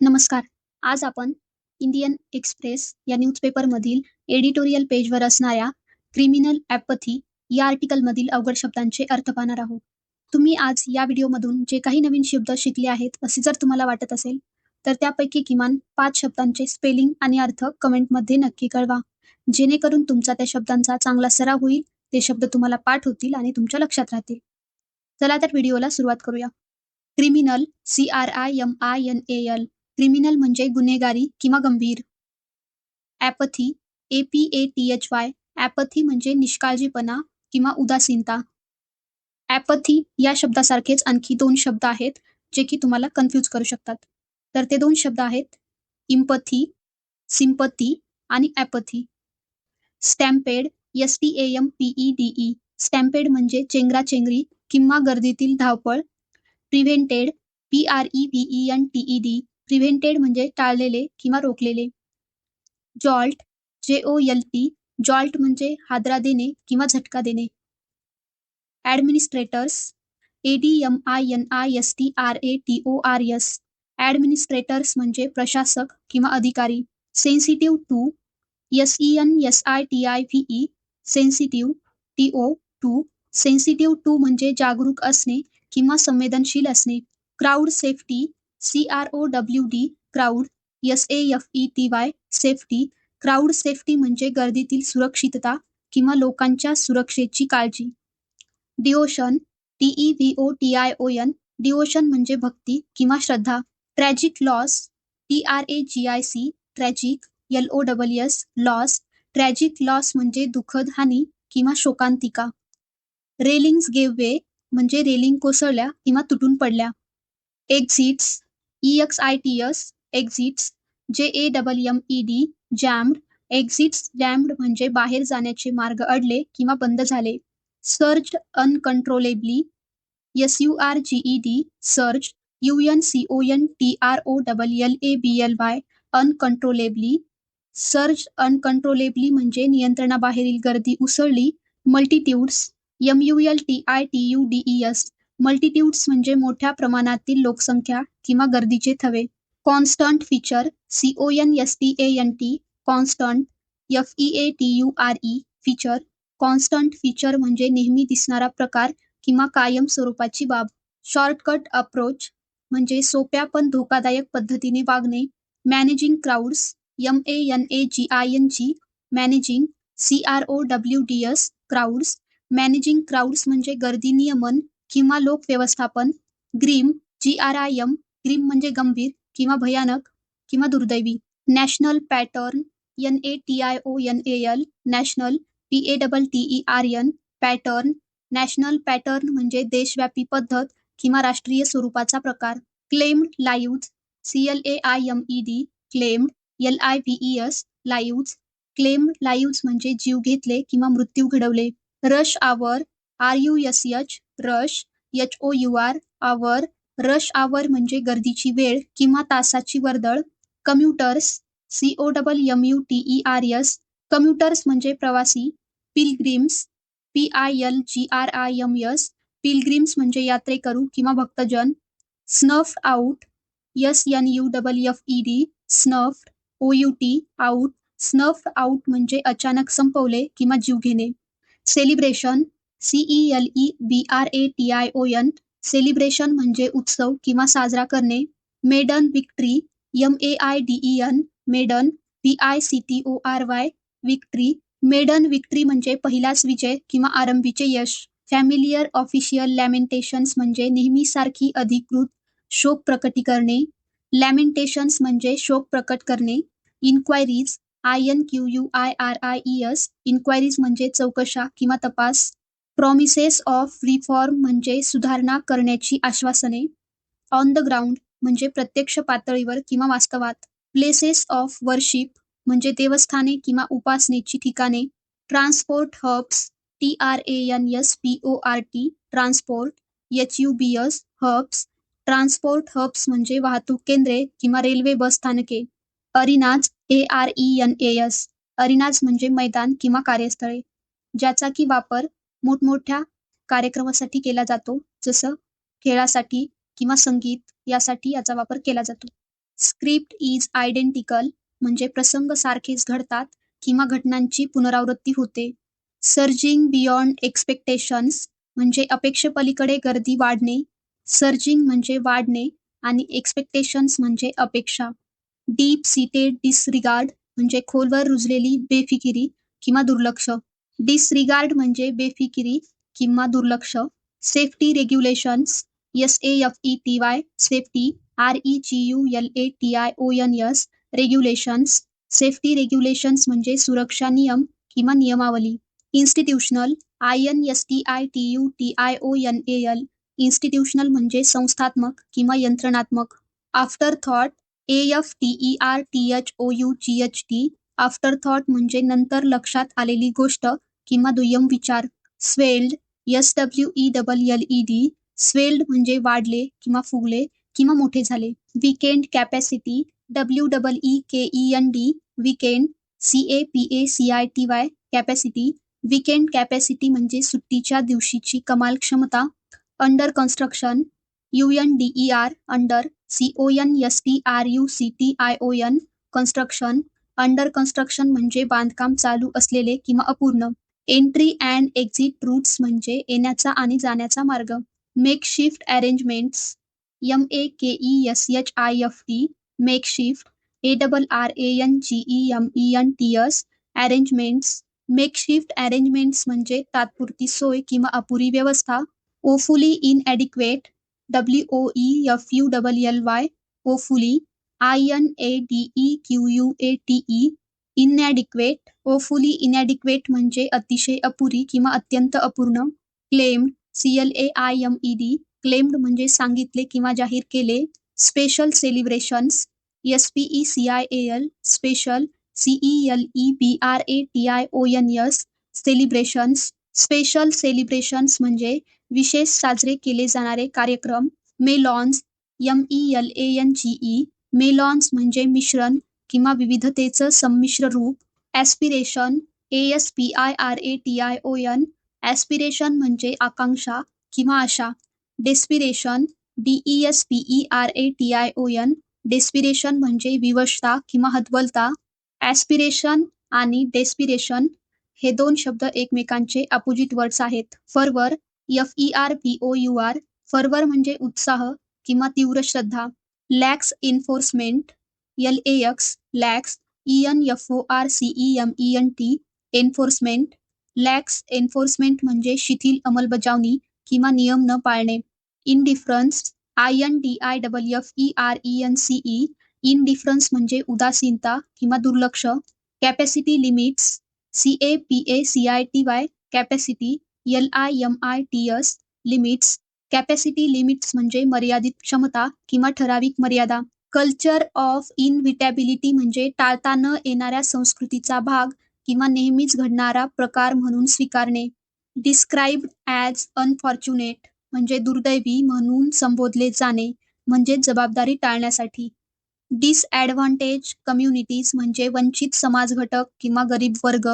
नमस्कार. आज आपण इंडियन एक्सप्रेस या न्यूजपेपरमधील एडिटोरियल पेजवर असणाऱ्या क्रिमिनल ॲपथी या आर्टिकलमधील अवघड शब्दांचे अर्थ पाहणार आहोत. तुम्ही आज या व्हिडिओमधून जे काही नवीन शब्द शिकले आहेत असे जर तुम्हाला वाटत असेल, तर त्यापैकी किमान पाच शब्दांचे स्पेलिंग आणि अर्थ कमेंटमध्ये नक्की कळवा. जेणेकरून तुमचा त्या शब्दांचा चांगला सराव होईल, ते शब्द तुम्हाला पाठ होतील आणि तुमच्या लक्षात राहतील. चला तर व्हिडिओला सुरुवात करूया. Criminal C R I M I N A L criminal म्हणजे गुन्हेगारी किंवा गंभीर. Apathy A P A T H Y apathy म्हणजे निष्काळजीपणा किंवा उदासीनता. ॲपथी या शब्दासारखेच आणखी दोन शब्द आहेत जे की तुम्हाला कन्फ्यूज करू शकतात. तर ते दोन शब्द आहेत इम्पथी, सिम्पथी आणि apathy. Stampede S T A M P E D E stampede म्हणजे चेंगराचेंगरी किंवा गर्दीतील धावपळ. Prevented P R E V E N T E D prevented म्हणजे टाळलेले किंवा रोखलेले. जॉल्ट, जे ओ एल टी, जॉल्ट म्हणजे हादरा देणे किंवा झटका देणे. Administrators, A D M I N I S T R A T O R S administrators म्हणजे प्रशासक किंवा अधिकारी. Sensitive to, S E N S I T I V E sensitive, T O, to sensitive to म्हणजे जागरूक असणे किंवा संवेदनशील असणे. Crowd safety C R O W D crowd S A F E T Y safety crowd safety म्हणजे गर्दीतील सुरक्षितता किंवा लोकांच्या सुरक्षेची काळजी. Devotion T E V O T I O N devotion म्हणजे भक्ती किंवा श्रद्धा. Tragic loss T R A G I C tragic L O double S loss tragic loss म्हणजे दुःखद हानी किंवा शोकांतिका. रेलिंग्ज गेव वे म्हणजे रेलिंग कोसळल्या किंवा तुटून पडल्या. Exits E X I T S exits J A double M E D jammed exits jammed म्हणजे बाहेर जाण्याचे मार्ग अडले किंवा बंद झाले. Surged uncontrollably S U R G E D surged U N C O N T R O double L A B L Y uncontrollably surge uncontrollably म्हणजे नियंत्रणाबाहेरील गर्दी उसळली. Multitudes M U L T I T U D E S multitudes म्हणजे मोठ्या प्रमाणातील लोकसंख्या किंवा गर्दीचे थवे. Constant feature C O N S T A N T constant F E A T U R E feature constant feature म्हणजे नेहमी दिसणारा प्रकार किंवा कायम स्वरूपाची बाब. शॉर्टकट अप्रोच म्हणजे सोप्या पण धोकादायक पद्धतीने वागणे. Managing crowds M A N A G I N G managing C R O W D S crowds managing crowds म्हणजे गर्दी नियमन किंवा लोक व्यवस्थापन. Grim G R I M grim म्हणजे गंभीर किंवा भयानक किंवा दुर्दैवी. National pattern N A T I O N A L national P A double T E R N pattern national pattern म्हणजे देशव्यापी पद्धत किंवा राष्ट्रीय स्वरूपाचा प्रकार. Claimed lives C L A I M E D claimed L I V E S lives claimed lives म्हणजे जीव घेतले किंवा मृत्यू घडवले. Rush hour R U S H rush H O U R hour rush hour म्हणजे गर्दीची वेळ किंवा तासाची वर्दळ. Commuters C O double M U T E R S commuters म्हणजे प्रवासी. Pilgrims P I L G R I M S pilgrims म्हणजे यात्रेकरू किंवा भक्तजन. Snuff out S N U double F E D snuff O U T out snuffed out म्हणजे अचानक संपवले किंवा जीव घेणे. Celebration C E L E L E B R A T I O N celebration म्हणजे उत्सव किंवा साजरा करणे. Maiden victory M A I D N maiden V I C T O R Y victory maiden victory म्हणजे पहिलाच विजय किंवा आरंभीचे यश. Familiar official लॅमेंटेशन्स म्हणजे नेहमीसारखी अधिकृत शोक प्रकटीकरणे. लॅमेंटेशन्स म्हणजे शोक प्रकट करणे. Inquiries I N Q U I R I E S inquiries म्हणजे चौकशा किंवा तपास. प्रॉमिसेस ऑफ रिफॉर्म म्हणजे सुधारणा करण्याची आश्वासने. ऑन द ग्राउंड म्हणजे प्रत्यक्ष पातळीवर किंवा वास्तवात. प्लेसेस ऑफ वर्शिप म्हणजे देवस्थाने किंवा उपासनेची ठिकाणे. Transport hubs T R A N S P O R T transport H U B S hubs transport hubs म्हणजे वाहतूक केंद्रे किंवा रेल्वे बस स्थानके. Arenas A R E N A S arenas म्हणजे मैदान किंवा कार्यस्थळे ज्याचा की वापर मोठमोठ्या कार्यक्रमासाठी केला जातो. जसं खेळासाठी किंवा संगीत यासाठी याचा वापर केला जातो. स्क्रिप्ट इज आयडेंटिकल म्हणजे प्रसंग सारखेच घडतात किंवा घटनांची पुनरावृत्ती होते. सर्जिंग बियॉन्ड एक्सपेक्टेशन्स म्हणजे अपेक्षेपलीकडे गर्दी वाढणे. सर्जिंग म्हणजे वाढणे आणि एक्सपेक्टेशन्स म्हणजे अपेक्षा. डीप सीटेड डिसरिगार्ड म्हणजे खोलवर रुजलेली बेफिकिरी किंवा दुर्लक्ष. डिसरिगार्ड म्हणजे बेफिकिरी किंवा दुर्लक्ष. Safety regulations S A F E T Y safety R E G U L A T I O N S regulations safety regulations म्हणजे सुरक्षा नियम किंवा नियमावली. Institutional I N S T I T U T I O N A L institutional म्हणजे संस्थात्मक किंवा यंत्रणात्मक. After thought A F T E R T H O U G H T after thought म्हणजे नंतर लक्षात आलेली गोष्ट किंवा दुय्यम विचार. Swelled S W E double L E D swelled म्हणजे वाढले किंवा फुगले किंवा मोठे झाले. Weekend capacity W double E K E N D weekend C A P A C I T Y capacity weekend capacity म्हणजे सुट्टीच्या दिवशीची कमाल क्षमता. Under construction U N D E R under C O N S T R U C T I O N construction under construction म्हणजे बांधकाम चालू असलेले किंवा अपूर्ण. एंट्री अँड एक्झिट रूट्स म्हणजे येण्याचा आणि जाण्याचा मार्ग. Make shift arrangements M A K E S H I F T make shift A double R A N G E M E N T S arrangements make shift arrangements म्हणजे तात्पुरती सोय किंवा अपुरी व्यवस्था. Awfully inadequate W O E F U double L Y awfully I N A D E Q U A T E inadequate awfully inadequate म्हणजे अतिशय अपुरी किंवा अत्यंत अपूर्ण claimed C L A I M E D claimed म्हणजे सांगितले किंवा जाहीर केले special celebrations S P E C I A L special C E L E B R A T I O N S celebrations special celebrations म्हणजे विशेष साजरे केले जाणारे कार्यक्रम, melange M E L A N G E melange म्हणजे मिश्रण किंवा विविधतेचं संमिश्र रूप. Aspiration A S P I R A T I O N aspiration म्हणजे आकांक्षा किंवा आशा. Desperation D E S P E R A T I O N desperation म्हणजे विवशता किंवा हतबलता. ॲस्पिरेशन आणि डेस्पिरेशन हे दोन शब्द एकमेकांचे अपोजिट वर्ड्स आहेत. Fervour F E R P O U R fervour म्हणजे उत्साह किंवा तीव्र श्रद्धा. Lax enforcement L A X lax E N F O R C E M E N T enforcement lax enforcement म्हणजे शिथिल अंमलबजावणी किंवा नियम न पाळणे. Indifference I N D I double F E R E N C E indifference म्हणजे उदासीनता किंवा दुर्लक्ष. Capacity limits C A P A C I T Y capacity L I M I T S limits capacity limits म्हणजे मर्यादित क्षमता किंवा ठराविक मर्यादा. कल्चर ऑफ इनव्हिटॅबिलिटी म्हणजे टाळता न येणाऱ्या संस्कृतीचा भाग किंवा नेहमीच घडणारा प्रकार म्हणून स्वीकारणे. डिस्क्राईब्ड ॲज अनफॉर्च्युनेट म्हणजे दुर्दैवी म्हणून संबोधले जाणे म्हणजे जबाबदारी टाळण्यासाठी. डिसॲडव्हान्टेज कम्युनिटीज म्हणजे वंचित समाज घटक किंवा गरीब वर्ग.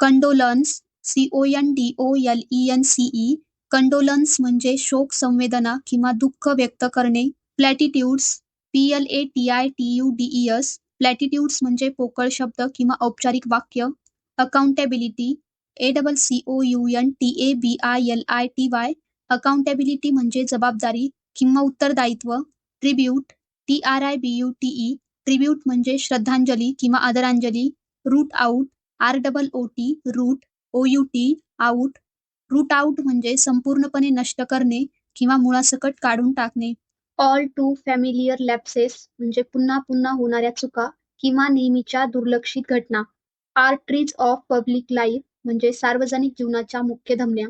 Condolence C O N D O L E N C E condolence म्हणजे शोक संवेदना किंवा दुःख व्यक्त करणे. Platitudes P L A T I T U D E S platitudes म्हणजे पोकळ शब्द किंवा औपचारिक वाक्य. Accountability A double C O U N T A B I L I T Y accountability म्हणजे जबाबदारी किंवा उत्तरदायित्व. Tribute T R I B U T E tribute म्हणजे श्रद्धांजली किंवा आदरांजली. Root out R double O T root O U T out root out म्हणजे संपूर्णपणे नष्ट करणे किंवा मुळासकट काढून टाकणे. ऑल टू फॅमिलियर लॅप्सेस म्हणजे पुन्हा पुन्हा होणाऱ्या चुका किंवा नेहमीच्या दुर्लक्षित घटना. आर्टरीज ऑफ पब्लिक लाईफ म्हणजे सार्वजनिक जीवनाच्या मुख्य धमन्या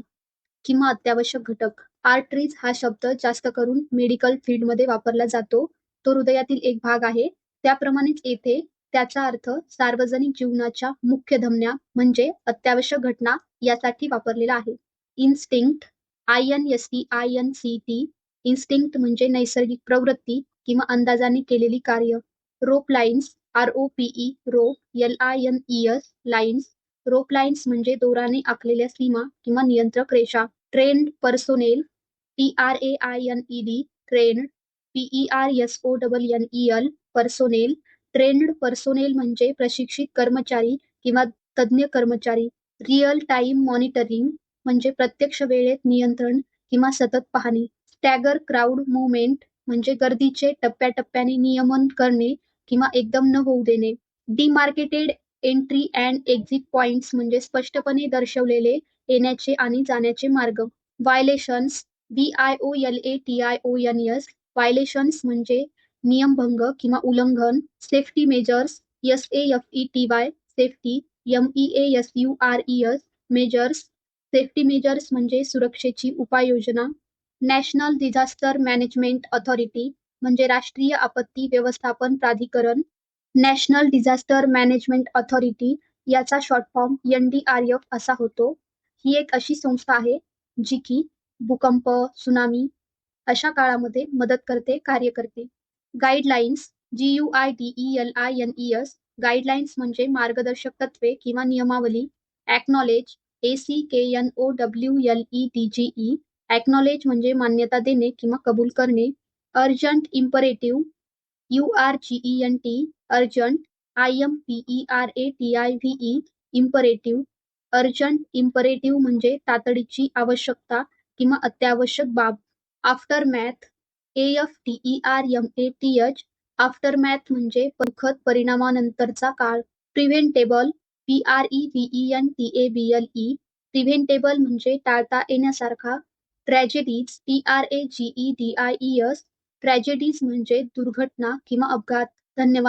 किंवा अत्यावश्यक घटक. आर्टरीज हा शब्द जास्त करून मेडिकल फील्डमध्ये वापरला जातो. तो हृदयातील एक भाग आहे. त्याप्रमाणेच येथे त्याचा अर्थ सार्वजनिक जीवनाच्या मुख्य धमन्या म्हणजे अत्यावश्यक घटना यासाठी वापरलेला आहे. Instinct I N S T I N C T instinct म्हणजे नैसर्गिक प्रवृत्ती किंवा अंदाजाने केलेली कार्य. Rope lines R O P E rope L I N E S lines rope lines म्हणजे दोराने आखलेल्या सीमा किंवा नियंत्रक रेषा. Trained personnel T R A I N E D trained P E R S O double N E L personnel trained personnel म्हणजे प्रशिक्षित कर्मचारी किंवा तज्ज्ञ कर्मचारी. रिअल टाइम मॉनिटरिंग म्हणजे प्रत्यक्ष वेळेत नियंत्रण किंवा सतत पाहणे. टॅगर क्राऊड मुवमेंट म्हणजे गर्दीचे टप्प्याटप्प्याने नियमन करणे किंवा एकदम न होऊ देणे. Demarcated entry and exit points म्हणजे स्पष्टपणे दर्शवलेले येण्याचे आणि जाण्याचे मार्ग. Violations B I O L A T I O N S violations म्हणजे नियमभंग किंवा उल्लंघन. Safety measures S A F E T Y safety M E S U R E S measures safety measures म्हणजे सुरक्षेची उपाययोजना national disaster management authority म्हणजे राष्ट्रीय आपत्ती व्यवस्थापन प्राधिकरण नॅशनल डिझास्टर मॅनेजमेंट अथॉरिटी याचा short form N D R F असा होतो. ही एक अशी संस्था आहे जी की भूकंप सुनामी अशा काळामध्ये मदत करते कार्य करते. Guidelines G U I D E L I N E S guidelines म्हणजे मार्गदर्शक तत्वे किंवा नियमावली acknowledge A C K N O W L E D G E acknowledge म्हणजे मान्यता देणे किंवा कबूल करणे. Urgent imperative U R G E N T urgent I M P E R A T I V E imperative urgent imperative म्हणजे तातडीची आवश्यकता किंवा अत्यावश्यक बाब. Aftermath A F T E R M A T H aftermath म्हणजे दुःखद परिणामानंतरचा काळ. Preventable P R E V E N T A B L E preventable म्हणजे टाळता येण्यासारखा. Tragedies T R A G E D I E S tragedies म्हणजे दुर्घटना किंवा अपघात. धन्यवाद.